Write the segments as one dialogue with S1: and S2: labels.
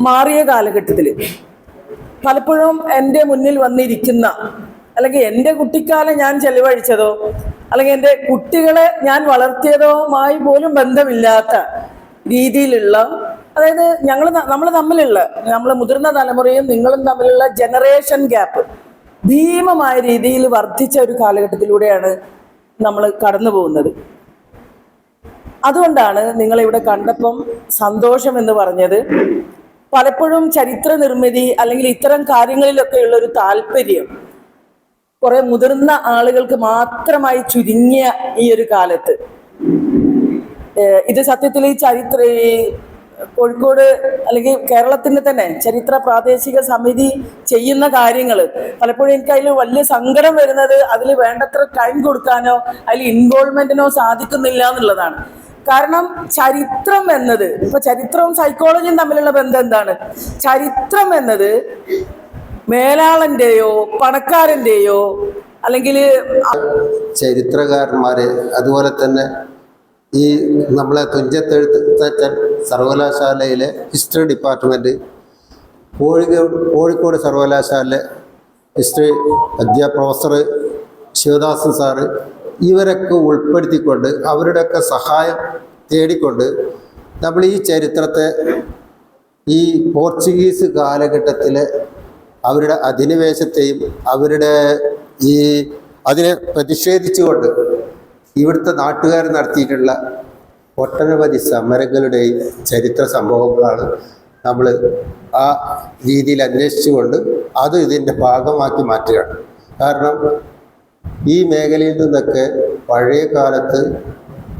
S1: മാറിയ കാലഘട്ടത്തിൽ പലപ്പോഴും എന്റെ മുന്നിൽ വന്നിരിക്കുന്ന അല്ലെങ്കിൽ എന്റെ കുട്ടിക്കാലം ഞാൻ ചെലവഴിച്ചതോ അല്ലെങ്കിൽ എന്റെ കുട്ടികളെ ഞാൻ വളർത്തിയതോ ആയി പോലും ബന്ധമില്ലാത്ത രീതിയിലുള്ള അതായത് ഞങ്ങൾ നമ്മൾ തമ്മിലുള്ള നമ്മൾ മുതിർന്ന തലമുറയും നിങ്ങളും തമ്മിലുള്ള ജനറേഷൻ ഗ്യാപ്പ് ഭീമമായ രീതിയിൽ വർദ്ധിച്ച ഒരു കാലഘട്ടത്തിലൂടെയാണ് നമ്മൾ കടന്നു പോകുന്നത്. അതുകൊണ്ടാണ് നിങ്ങളിവിടെ കണ്ടപ്പം സന്തോഷം എന്ന് പറഞ്ഞത്. പലപ്പോഴും ചരിത്ര നിർമ്മിതി അല്ലെങ്കിൽ ഇത്തരം കാര്യങ്ങളിലൊക്കെയുള്ള ഒരു താല്പര്യം കുറെ മുതിർന്ന ആളുകൾക്ക് മാത്രമായി ചുരുങ്ങിയ ഈ ഒരു കാലത്ത്. ഇത് സത്യത്തിൽ ഈ ചരിത്ര കോഴിക്കോട് അല്ലെങ്കിൽ കേരളത്തിന് തന്നെ ചരിത്ര പ്രാദേശിക സമിതി ചെയ്യുന്ന കാര്യങ്ങൾ പലപ്പോഴും എനിക്ക് അതിൽ വലിയ സങ്കടം വരുന്നത് അതിൽ വേണ്ടത്ര ടൈം കൊടുക്കാനോ അതിൽ ഇൻവോൾവ്മെന്റിനോ സാധിക്കുന്നില്ല എന്നുള്ളതാണ്. കാരണം ചരിത്രം എന്നത് ഇപ്പൊ ചരിത്രവും സൈക്കോളജിയും തമ്മിലുള്ള ബന്ധം എന്താണ്? ചരിത്രം എന്നത് മേലാളന്റെയോ പണക്കാരന്റെയോ അല്ലെങ്കിൽ
S2: ചരിത്രകാരന്മാരെ അതുപോലെ തന്നെ ഈ നമ്മളെ തുഞ്ചത്തെഴുത്തച്ഛൻ സർവകലാശാലയിലെ ഹിസ്റ്ററി ഡിപ്പാർട്ട്മെന്റ് കോഴിക്കോട് കോഴിക്കോട് സർവകലാശാലയിലെ ഹിസ്റ്ററി അധ്യാ പ്രൊഫസർ ശിവദാസൻ സാറ് ഇവരൊക്കെ ഉൾപ്പെടുത്തിക്കൊണ്ട് അവരുടെയൊക്കെ സഹായം തേടിക്കൊണ്ട് നമ്മൾ ഈ ചരിത്രത്തെ ഈ പോർച്ചുഗീസ് കാലഘട്ടത്തിലെ അവരുടെ അധിനിവേശത്തെയും അവരുടെ ഈ അതിനെ പ്രതിഷേധിച്ചുകൊണ്ട് ഇവിടുത്തെ നാട്ടുകാർ നടത്തിയിട്ടുള്ള ഒട്ടനവധി സമരങ്ങളുടെയും ചരിത്ര സംഭവങ്ങളാണ് നമ്മൾ ആ രീതിയിൽ അന്വേഷിച്ചുകൊണ്ട് അത് ഇതിന്റെ ഭാഗമാക്കി മാറ്റുകയാണ്. കാരണം ഈ മേഖലയിൽ നിന്നൊക്കെ പഴയ കാലത്ത്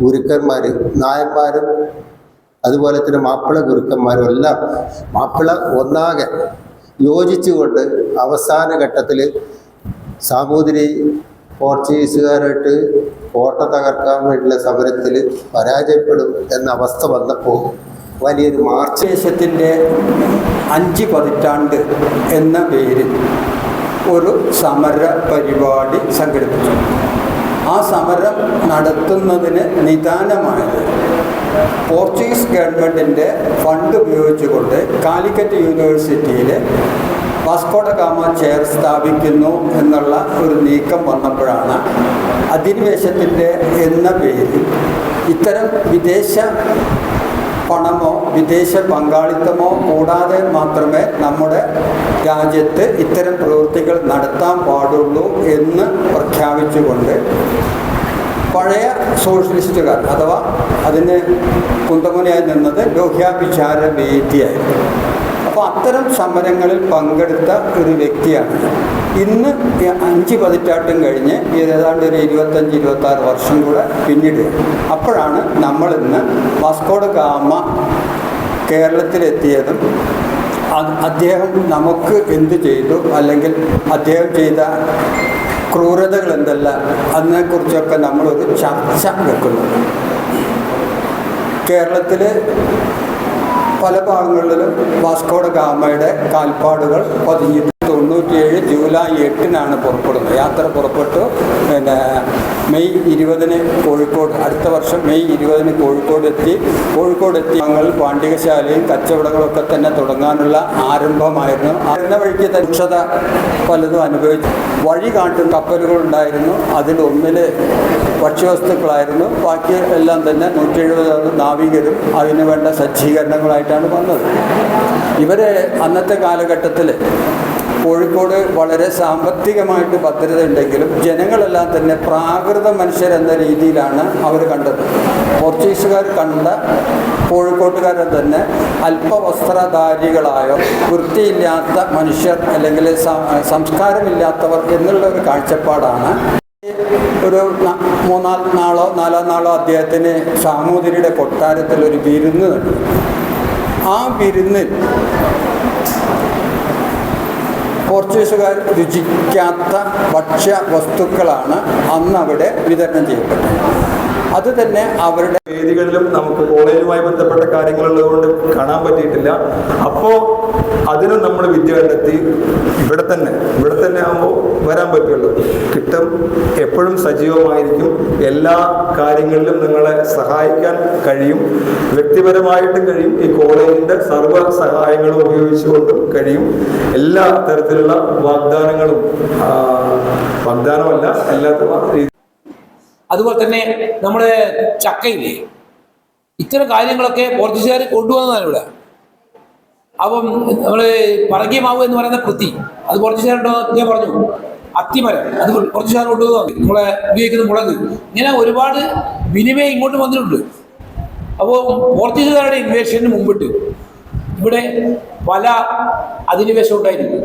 S2: ഗുരുക്കന്മാർ നായന്മാരും അതുപോലെ തന്നെ മാപ്പിള ഗുരുക്കന്മാരും എല്ലാം മാപ്പിള ഒന്നാകെ യോജിച്ചുകൊണ്ട് അവസാന ഘട്ടത്തിൽ സാമൂതിരി പോർച്ചുഗീസുകാരായിട്ട് കോട്ട തകർക്കാൻ വേണ്ടിയുള്ള സമരത്തിൽ പരാജയപ്പെടും എന്ന അവസ്ഥ വന്നപ്പോൾ വലിയൊരു മാർച്ച്
S3: ദേശത്തിന്റെ അഞ്ച് പതിറ്റാണ്ട് എന്ന പേരിൽ ഒരു സമര പരിപാടി സംഘടിപ്പിച്ചു. ആ സമരം നടത്തുന്നതിന് നിദാനമായത് പോർച്ചുഗീസ് ഗവൺമെന്റിന്റെ ഫണ്ട് ഉപയോഗിച്ചുകൊണ്ട് കാലിക്കറ്റ് യൂണിവേഴ്സിറ്റിയിൽ വാസ്കോഡ ഗാമ ചെയർ സ്ഥാപിക്കുന്നു എന്നുള്ള ഒരു നീക്കം വന്നപ്പോഴാണ് അധിനിവേശത്തിന്റെ എന്ന പേരിൽ ഇത്തരം വിദേശ പണമോ വിദേശ പങ്കാളിത്തമോ കൂടാതെ മാത്രമേ നമ്മുടെ രാജ്യത്ത് ഇത്തരം പ്രവൃത്തികൾ നടത്താൻ പാടുള്ളൂ എന്ന് പ്രഖ്യാപിച്ചുകൊണ്ട് പഴയ സോഷ്യലിസ്റ്റുകാർ അഥവാ അതിന് കുന്തമുനയായി നിന്നത് ലോഹ്യാഭിചാര വേദിയായിരുന്നു. അപ്പോൾ അത്തരം സമരങ്ങളിൽ പങ്കെടുത്ത ഒരു വ്യക്തിയാണ്. ഇന്ന് അഞ്ച് പതിറ്റാട്ടും കഴിഞ്ഞ് ഏതാണ്ട് ഒരു ഇരുപത്തഞ്ച് ഇരുപത്താറ് വർഷം കൂടെ പിന്നീട്. അപ്പോഴാണ് നമ്മളിന്ന് വാസ്കോഡ ഗാമ കേരളത്തിലെത്തിയതും അദ്ദേഹം നമുക്ക് എന്ത് ചെയ്തു? അല്ലെങ്കിൽ അദ്ദേഹം ചെയ്ത ക്രൂരതകൾ എന്തെല്ലാം? അതിനെക്കുറിച്ചൊക്കെ നമ്മളൊരു ചർച്ച വെക്കുന്നു. കേരളത്തിൽ പല ഭാഗങ്ങളിലും വാസ്കോഡ ഗാമയുടെ കാൽപ്പാടുകൾ പതിഞ്ഞിട്ട് തൊണ്ണൂറ്റിയേഴ് ജൂലൈ എട്ടിനാണ് പുറപ്പെടുന്നത്. യാത്ര പുറപ്പെട്ടു. പിന്നെ മെയ് ഇരുപതിന് കോഴിക്കോട് അടുത്ത വർഷം മെയ് ഇരുപതിന് കോഴിക്കോട് എത്തി കോഴിക്കോട് എത്തി ഞങ്ങൾ പാണ്ഡികശാലയും കച്ചവടങ്ങളൊക്കെ തന്നെ തുടങ്ങാനുള്ള ആരംഭമായിരുന്നു. അന്ന വഴിക്ക് രക്ഷത പലതും അനുഭവിച്ചു. വഴി കാട്ടും കപ്പലുകളുണ്ടായിരുന്നു അതിൽ ഒന്നിൽ ഭക്ഷ്യവസ്തുക്കളായിരുന്നു. ബാക്കി എല്ലാം തന്നെ നൂറ്റി എഴുപത് നാവികരും അതിനു വേണ്ട സജ്ജീകരണങ്ങളായിട്ടാണ് വന്നത്. ഇവരെ അന്നത്തെ കാലഘട്ടത്തിൽ കോഴിക്കോട് വളരെ സാമ്പത്തികമായിട്ട് ഭദ്രത ഉണ്ടെങ്കിലും ജനങ്ങളെല്ലാം തന്നെ പ്രാകൃത മനുഷ്യരെന്ന രീതിയിലാണ് അവർ കണ്ടത്. പോർച്ചുഗീസുകാർ കണ്ട കോഴിക്കോട്ടുകാരെ തന്നെ അല്പവസ്ത്രധാരികളായോ വൃത്തിയില്ലാത്ത മനുഷ്യർ അല്ലെങ്കിൽ സംസ്കാരമില്ലാത്തവർ എന്നുള്ള ഒരു കാഴ്ചപ്പാടാണ് ഒരു മൂന്നാൽ മൂന്നാം നാളോ നാലാം നാളോ അദ്ദേഹത്തിന് സാമൂതിരിയുടെ കൊട്ടാരത്തിൽ ഒരു വിരുന്ന് ആ വിരുന്നിൽ പോർച്ചുഗീസുകാർ രുചിക്കാത്ത ഭക്ഷ്യ വസ്തുക്കളാണ് അന്ന് അവിടെ വിതരണം ചെയ്യപ്പെട്ടത്. അത് തന്നെ അവരുടെ
S4: വേദികളിലും നമുക്ക് കോളേജുമായി ബന്ധപ്പെട്ട കാര്യങ്ങളുള്ളതുകൊണ്ട് കാണാൻ പറ്റിയിട്ടില്ല. അപ്പോ അതിനും നമ്മൾ വിദ്യ കണ്ടെത്തി ഇവിടെ തന്നെ ഇവിടെ തന്നെ ആകുമ്പോൾ വരാൻ പറ്റുള്ളൂ. കിട്ടും എപ്പോഴും സജീവമായിരിക്കും. എല്ലാ കാര്യങ്ങളിലും നിങ്ങളെ സഹായിക്കാൻ കഴിയും. വ്യക്തിപരമായിട്ടും കഴിയും. ഈ കോളേജിന്റെ സർവ സഹായങ്ങളും ഉപയോഗിച്ചുകൊണ്ടും കഴിയും. എല്ലാ തരത്തിലുള്ള വാഗ്ദാനങ്ങളും വാഗ്ദാനമല്ല എല്ലാ
S5: അതുപോലെ തന്നെ നമ്മുടെ ചക്കയില്ലേ? ഇത്തരം കാര്യങ്ങളൊക്കെ പോർച്ചുഗീസുകാർ കൊണ്ടുവന്നതാണ് ഇവിടെ. അപ്പം നമ്മൾ പറകിയമാവ് എന്ന് പറയുന്ന കൃത്തി അത് പോർച്ചുഗീസുകാരുണ്ടോ ഞാൻ പറഞ്ഞു. അത്തിമരം അത് പോർച്ചുഗീസുകാർ കൊണ്ടുവന്നു നമ്മളെ ഉപയോഗിക്കുന്ന മുളക്. ഇങ്ങനെ ഒരുപാട് വിനിമയം ഇങ്ങോട്ട് വന്നിട്ടുണ്ട്. അപ്പോൾ പോർച്ചുഗീസുകാരുടെ ഇൻവേഷന് മുമ്പിട്ട് ഇവിടെ പല അധിനിവേശം ഉണ്ടായിരുന്നു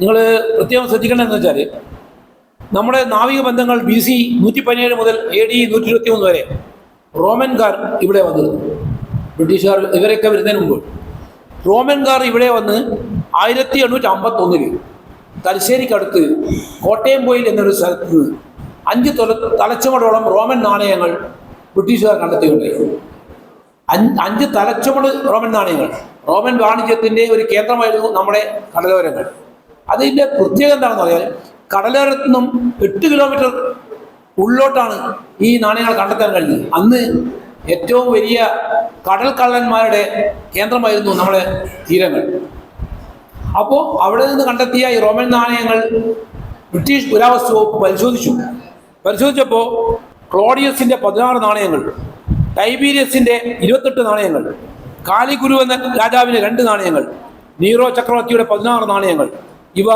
S5: നിങ്ങൾ പ്രത്യേകം ശ്രദ്ധിക്കേണ്ടതെന്ന് വെച്ചാൽ നമ്മുടെ നാവിക ബന്ധങ്ങൾ ബി സി നൂറ്റി പതിനേഴ് മുതൽ എ ഡി നൂറ്റി ഇരുപത്തി മൂന്ന് വരെ. റോമൻകാർ ഇവിടെ വന്നിരുന്നു ബ്രിട്ടീഷുകാർ ഇവരൊക്കെ വരുന്നതിന് മുമ്പ്. റോമൻകാർ ഇവിടെ വന്ന് ആയിരത്തി എണ്ണൂറ്റി അമ്പത്തൊന്നിൽ തലശ്ശേരിക്കടുത്ത് കോട്ടയം പോയിൽ എന്നൊരു സ്ഥലത്ത് നിന്ന് അഞ്ച് തൊല തലച്ചുമടോളം റോമൻ നാണയങ്ങൾ ബ്രിട്ടീഷുകാർ കണ്ടെത്തുകയുണ്ടായി അഞ്ച് അഞ്ച് തലച്ചുമട് റോമൻ നാണയങ്ങൾ. റോമൻ വാണിജ്യത്തിന്റെ ഒരു കേന്ദ്രമായിരുന്നു നമ്മുടെ കടലോരങ്ങൾ. അതിന്റെ പ്രത്യേകത എന്താണെന്ന് പറഞ്ഞാൽ കടലോരത്തു നിന്നും എട്ട് കിലോമീറ്റർ ഉള്ളോട്ടാണ് ഈ നാണയങ്ങൾ കണ്ടെത്താൻ കഴിഞ്ഞത്. അന്ന് ഏറ്റവും വലിയ കടൽ കള്ളന്മാരുടെ കേന്ദ്രമായിരുന്നു നമ്മുടെ തീരങ്ങൾ. അപ്പോൾ അവിടെ നിന്ന് കണ്ടെത്തിയ ഈ റോമൻ നാണയങ്ങൾ ബ്രിട്ടീഷ് പുരാവസ്തു വകുപ്പ് പരിശോധിച്ചു. പരിശോധിച്ചപ്പോൾ ക്ലോഡിയസിന്റെ പതിനാറ് നാണയങ്ങൾ ടൈബീരിയസിന്റെ ഇരുപത്തെട്ട് നാണയങ്ങൾ കാലിഗുരു എന്ന രാജാവിന്റെ രണ്ട് നാണയങ്ങൾ നീറോ ചക്രവർത്തിയുടെ പതിനാറ് നാണയങ്ങൾ ഇവ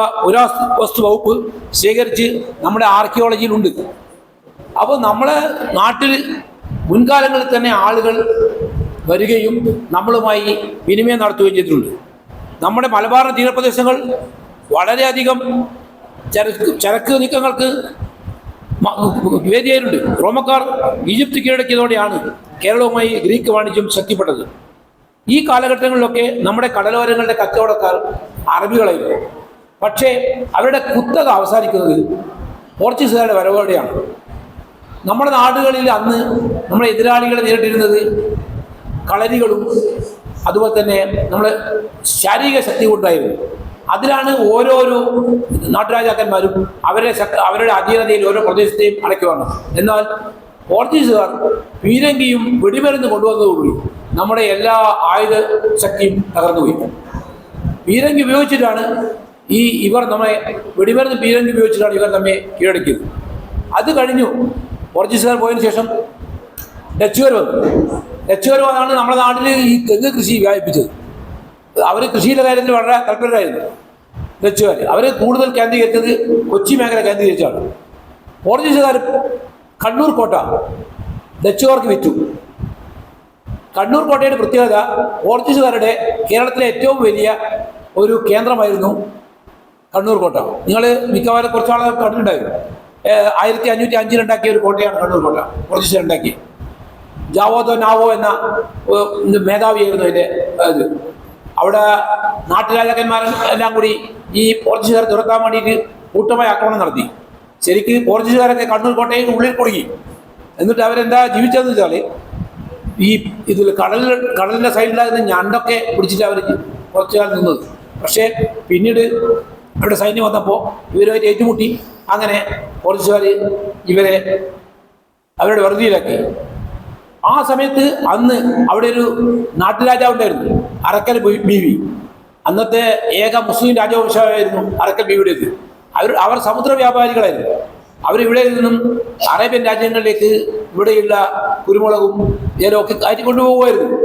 S5: വസ്തു വകുപ്പ് ശേഖരിച്ച് നമ്മുടെ ആർക്കിയോളജിയിലുണ്ട് അപ്പോൾ നമ്മളെ നാട്ടിൽ മുൻകാലങ്ങളിൽ തന്നെ ആളുകൾ വരികയും നമ്മളുമായി വിനിമയം നടത്തുകയും ചെയ്തിട്ടുണ്ട്. നമ്മുടെ മലബാർ തീരപ്രദേശങ്ങൾ വളരെയധികം ചരക്ക് ചരക്ക് നീക്കങ്ങൾക്ക് വേദിയായിട്ടുണ്ട്. റോമക്കാർ ഈജിപ്ത് കീഴടക്കിയതോടെയാണ് കേരളവുമായി ഗ്രീക്ക് വാണിജ്യം ശക്തിപ്പെട്ടത്. ഈ കാലഘട്ടങ്ങളിലൊക്കെ നമ്മുടെ കടലോരങ്ങളുടെ കച്ചവടക്കാർ അറബികളായിരുന്നു. പക്ഷേ അവരുടെ കുത്തക അവസാനിക്കുന്നത് പോർച്ചുഗീസുകാരുടെ വരവോടെയാണ് നമ്മുടെ നാടുകളിൽ അന്ന് നമ്മുടെ എതിരാളികളെ നേരിട്ടിരുന്നത് കളരികളും അതുപോലെ തന്നെ നമ്മൾ ശാരീരിക ശക്തി കൊണ്ടായിരുന്നു. അതിലാണ് ഓരോരോ നാട്ടുരാജാക്കന്മാരും അവരുടെ അവരുടെ അധീനതയിൽ ഓരോ പ്രദേശത്തെയും അടക്കി വന്നത്. എന്നാൽ പോർച്ചുഗീസുകാർ പീരങ്കിയും വെടിമരുന്ന് കൊണ്ടുവന്നതോടുകൂടി നമ്മുടെ എല്ലാ ആയുധ ശക്തിയും തകർന്നുപോയി. പീരങ്കി ഉപയോഗിച്ചിട്ടാണ് ഈ ഇവർ നമ്മെ വെടിമരുന്ന് പീരങ്കി ഉപയോഗിച്ചിട്ടാണ് ഇവർ നമ്മെ കീഴടക്കിയത്. അത് കഴിഞ്ഞു പോർച്ചുഗീസുകാർ പോയതിനു ശേഷം ഡച്ചുകാർ വന്നു. ഡച്ചുകാർ വന്നാണ് നമ്മുടെ നാട്ടിൽ ഈ തെങ്ങ് കൃഷി വ്യാപിപ്പിച്ചത്. അവർ കൃഷിയുടെ കാര്യത്തിൽ വളരെ തൽപരരായിരുന്നു. ഡച്ചുകാർ അവർ കൂടുതൽ കേന്ദ്രീകരിച്ചത് കൊച്ചി മേഖല കേന്ദ്രീകരിച്ചാണ്. പോർച്ചുഗീസുകാർ കണ്ണൂർ കോട്ട ഡച്ചുകാർക്ക് വിറ്റു. കണ്ണൂർ കോട്ടയുടെ പ്രത്യേകത പോർച്ചുഗീസുകാരുടെ കേരളത്തിലെ ഏറ്റവും വലിയ ഒരു കേന്ദ്രമായിരുന്നു കണ്ണൂർ കോട്ട. നിങ്ങൾ മിക്കവാറും കുറച്ചാളെ കണ്ടിട്ടുണ്ടായിരുന്നു ആയിരത്തി അഞ്ഞൂറ്റി അഞ്ചിൽ ഉണ്ടാക്കിയ ഒരു കോട്ടയാണ് കണ്ണൂർ കോട്ട. ഉണ്ടാക്കി. ജാവോദോ നാവോ എന്ന മേധാവിയായിരുന്നു അതിന്റെ ഇത് അവിടെ നാട്ടുരാജാക്കന്മാർ എല്ലാം കൂടി ഈ പോർച്ചുഗീസുകാരെ തുരത്താൻ വേണ്ടിയിട്ട് കൂട്ടമായി ആക്രമണം നടത്തി. ശരിക്ക് പോർച്ചുഗീസുകാരൊക്കെ കണ്ണൂർ കോട്ടയിൽ ഉള്ളിൽ കുടുങ്ങി എന്നിട്ട് അവരെന്താ ജീവിച്ചതെന്ന് വെച്ചാൽ ഈ ഇതിൽ കടലിൽ കടലിന്റെ സൈഡിലാകുന്ന ഞണ്ടൊക്കെ പിടിച്ചിട്ട് അവർ കുറച്ചു നിന്നത്. പക്ഷേ പിന്നീട് അവിടെ സൈന്യം വന്നപ്പോൾ ഇവരുമായിട്ട് ഏറ്റുമുട്ടി. അങ്ങനെ പോർച്ചുഗാർ ഇവരെ അവരുടെ വെറുതിയിലാക്കി. ആ സമയത്ത് അന്ന് അവിടെ ഒരു നാട്ടുരാജാവുണ്ടായിരുന്നു അറക്കൽ ബീവി. അന്നത്തെ ഏക മുസ്ലിം രാജവംശമായിരുന്നു അറക്കൽ ബീവിയുടേത്. അവർ അവർ സമുദ്ര വ്യാപാരികളായിരുന്നു അവരിവിടെ നിന്നും അറേബ്യൻ രാജ്യങ്ങളിലേക്ക് ഇവിടെയുള്ള കുരുമുളകും ഏലമൊക്കെ കയറ്റി കൊണ്ടുപോകുമായിരുന്നു.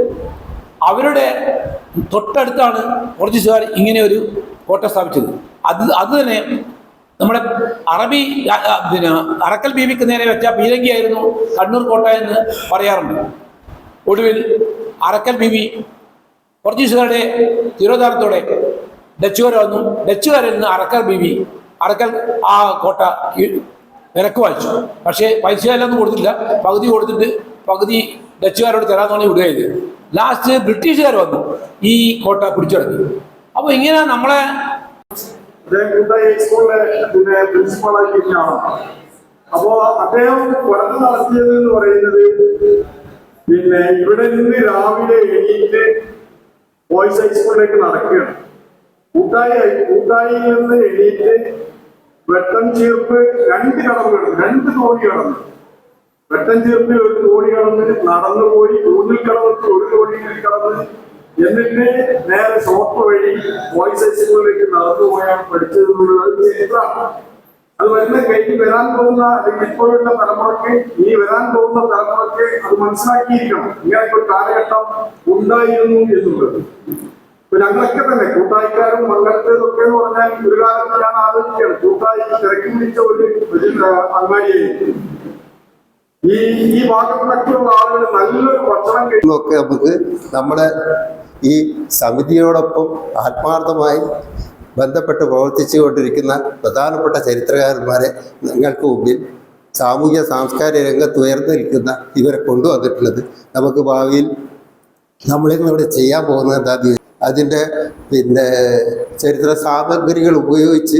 S5: അവരുടെ തൊട്ടടുത്താണ് പോർച്ചുഗീസുകാർ ഇങ്ങനെ ഒരു കോട്ട സ്ഥാപിച്ചത്. അത് അത് തന്നെ നമ്മുടെ അറബി പിന്നെ അറക്കൽ ബീവിക്ക് നേരെ വെച്ച പീരങ്കിയായിരുന്നു കണ്ണൂർ കോട്ട എന്ന് പറയാറുണ്ട്. ഒടുവിൽ അറക്കൽ ബീവി പോർച്ചുഗീസുകാരുടെ തിരോധാനത്തോടെ ഡച്ചുകാർ വന്നു. ഡച്ചുകാരിൽ നിന്ന് അറക്കൽ ബീവി അറക്കൽ ആ കോട്ട നിരക്ക് വായിച്ചു. പക്ഷേ പൈസ എല്ലാം കൊടുത്തില്ല പകുതി കൊടുത്തിട്ട് പകുതി ഡച്ചുകാരോട് തരാൻ തോന്നി ലാസ്റ്റ് ബ്രിട്ടീഷുകാർ വന്നു ഈ കോട്ട പിടിച്ചെടുത്തു അപ്പോൾ ഇങ്ങനെ നമ്മളെ
S6: അദ്ദേഹം കൂട്ടായി സ്കൂളിലെ പിന്നെ പ്രിൻസിപ്പാളായിട്ടാണ് അപ്പോ അദ്ദേഹം പഠനം നടത്തിയത് എന്ന് പറയുന്നത് പിന്നെ ഇവിടെ നിന്ന് രാവിലെ എണീറ്റ് ബോയ്സ് ഹൈസ്കൂളിലേക്ക് നടക്കുകയാണ്. കൂട്ടായി കൂട്ടായിയിൽ നിന്ന് എണീറ്റ് വെട്ടം ചേർപ്പ് രണ്ട് കടവ് രണ്ട് തോണി കടന്നു. വെട്ടം ചേർപ്പിൽ ഒരു തോണി കടന്ന് നടന്നു പോയി ഊന്നിൽ കടന്ന് ഒരു തോണിയിൽ കടന്ന് എന്നിട്ട് നേരെ ഷോപ്പ് വഴി വോയിസ് ഹൈസ്കൂളിലേക്ക് നടന്നു പോയാണ് പഠിച്ചത് എന്നുള്ളത് ചരിത്രമാണ് അത് വരുന്ന കഴിഞ്ഞ് വരാൻ പോകുന്ന അല്ലെങ്കിൽ ഇപ്പോഴുള്ള തലമുറയ്ക്ക് ഇനി വരാൻ പോകുന്ന തലമുറയ്ക്ക് അത് മനസ്സിലാക്കിയിരിക്കണം. ഇങ്ങനെ ഒരു കാലഘട്ടം ഉണ്ടായിരുന്നു എന്നുള്ളത്. ഇപ്പൊ ഞങ്ങളൊക്കെ തന്നെ കൂട്ടായിക്കാരും മംഗളത്തേതൊക്കെ എന്ന് പറഞ്ഞാൽ ഒരു കാലത്ത് ഞാൻ ആലോചിക്കുകയാണ്. കൂട്ടായി തിരക്കി പിടിച്ച ഒരു അങ്ങാടിയായിരുന്നു ഈ ഈ ഭാഗത്തിനൊക്കെയുള്ള ആളുകൾ നല്ലൊരു ഭക്ഷണം
S2: കഴിക്കുന്നൊക്കെ നമുക്ക് നമ്മുടെ ഈ സമിതിയോടൊപ്പം ആത്മാർത്ഥമായി ബന്ധപ്പെട്ട് പ്രവർത്തിച്ചു കൊണ്ടിരിക്കുന്ന പ്രധാനപ്പെട്ട ചരിത്രകാരന്മാരെ നിങ്ങൾക്ക് മുമ്പിൽ സാമൂഹ്യ സാംസ്കാരിക രംഗത്ത് ഉയർന്നു നിൽക്കുന്ന ഇവരെ കൊണ്ടുവന്നിട്ടുള്ളത്. നമുക്ക് ഭാവിയിൽ നമ്മളിന്ന് ഇവിടെ ചെയ്യാൻ പോകുന്നത് എന്താ അതിന്റെ പിന്നെ ചരിത്ര സാമഗ്രികൾ ഉപയോഗിച്ച്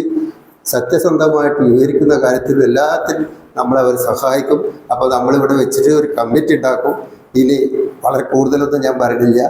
S2: സത്യസന്ധമായിട്ട് വിവരിക്കുന്ന കാര്യത്തിലും എല്ലാത്തിനും നമ്മളവർ സഹായിക്കും. അപ്പോൾ നമ്മളിവിടെ വെച്ചിട്ട് ഒരു കമ്മിറ്റി ഉണ്ടാക്കും. ഇനി വളരെ കൂടുതലൊന്നും ഞാൻ പറയുന്നില്ല